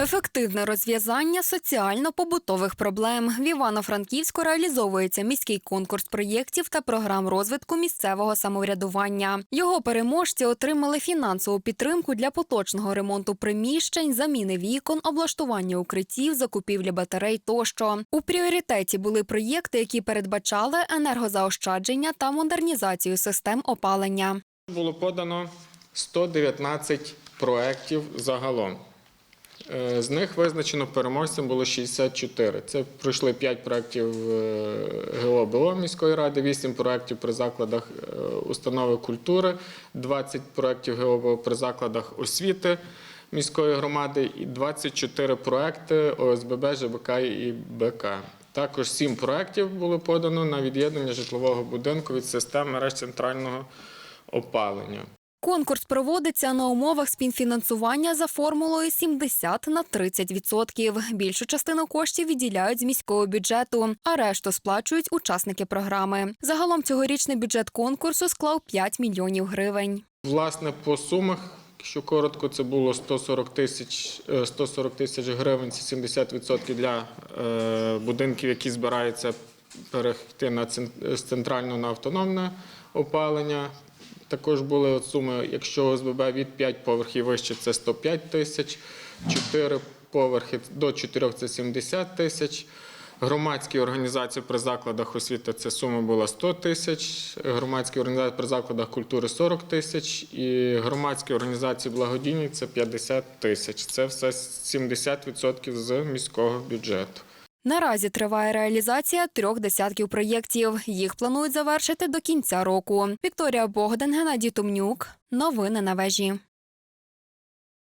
Ефективне розв'язання соціально-побутових проблем в Івано-Франківську реалізовується міський конкурс проєктів та програм розвитку місцевого самоврядування. Його переможці отримали фінансову підтримку для поточного ремонту приміщень, заміни вікон, облаштування укриттів, закупівлі батарей тощо. У пріоритеті були проєкти, які передбачали енергозаощадження та модернізацію систем опалення. Було подано 119 проєктів загалом. Е, З них визначено переможцем було 64. Це пройшли 5 проєктів е, ГО БО міської ради, 8 проєктів при закладах е, установи культури, 20 проєктів ГО БО при закладах освіти міської громади і 24 проєкти ОСББ, ЖБК і БК. Також 7 проєктів було подано на від'єднання житлового будинку від систем мереж центрального опалення. Конкурс проводиться на умовах співфінансування за формулою 70 на 30%. Більшу частину коштів відділяють з міського бюджету, а решту сплачують учасники програми. Загалом цьогорічний бюджет конкурсу склав 5 мільйонів гривень. Власне, по сумах, якщо коротко, це було 140 тисяч, е, 140 тисяч гривень, це 70% для е, будинків, які збираються перейти на цен- з на автономне опалення. Також були суми, якщо ОСББ від 5 поверхів вище, це 105 тисяч, 4 поверхи до 4 це 70 тисяч. Громадські організації при закладах освіти це сума була 100 тисяч, громадські організації при закладах культури 40 тисяч і громадські організації благодійні це 50 тисяч. Це все 70% з міського бюджету. Наразі триває реалізація трьох десятків проєктів. Їх планують завершити до кінця року. Вікторія Богдан, Геннадій Тумнюк. Новини на вежі.